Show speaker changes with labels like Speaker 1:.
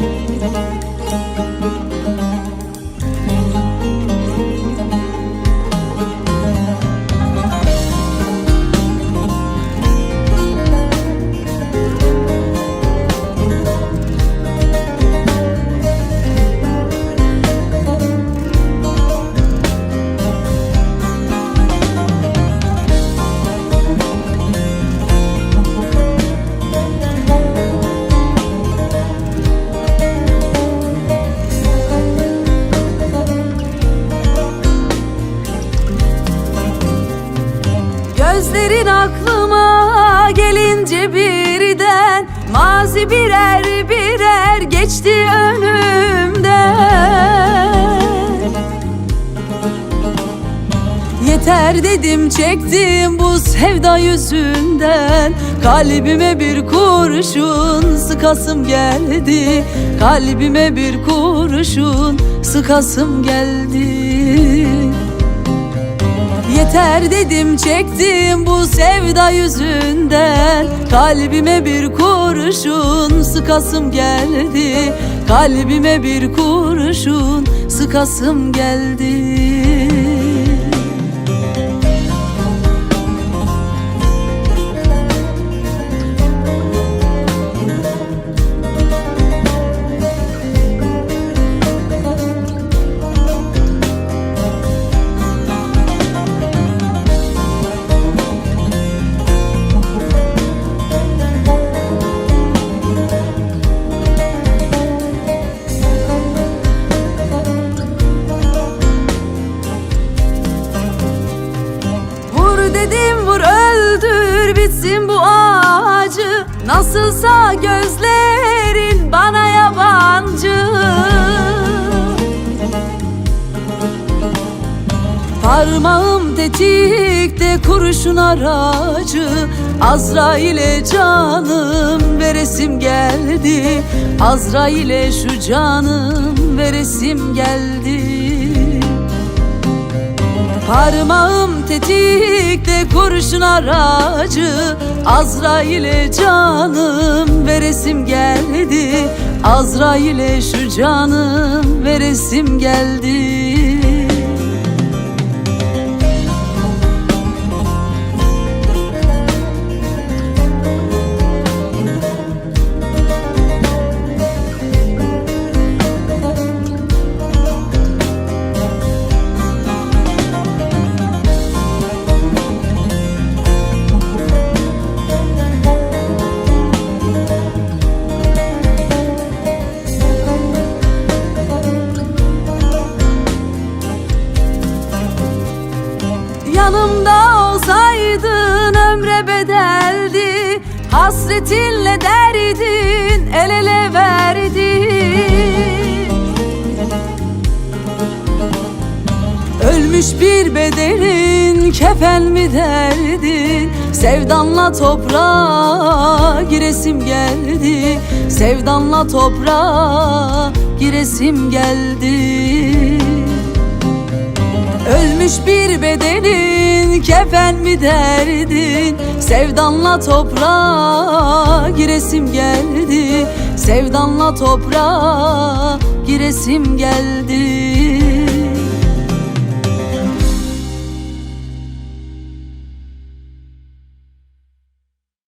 Speaker 1: Müzik Gözlerin aklıma gelince birden. Mazi birer birer geçti önümden. Yeter dedim çektim bu sevda yüzünden. Kalbime bir kurşun sıkasım geldi. Kalbime bir kurşun sıkasım geldi Yeter dedim çektim bu sevda yüzünden. Kalbime bir kurşun sıkasım geldi. Kalbime bir kurşun sıkasım geldi Nasılsa gözlerin bana yabancı. Parmağım tetikte kurşun aracı. Azrail'e canım veresim geldi. Azrail'e şu canım veresim geldi Parmağım tetikte kurşun aracı. Azrail'e canım veresim geldi. Azrail'e şu canım veresim geldi Hasretinle derdin el ele verdi. Ölmüş bir bedenin kefen mi derdin Sevdanla toprağa giresim geldi. Sevdanla toprağa giresim geldi. Ölmüş bir bedenin kefen mi derdin? Sevdanla toprağa giresim geldi. Sevdanla toprağa giresim geldi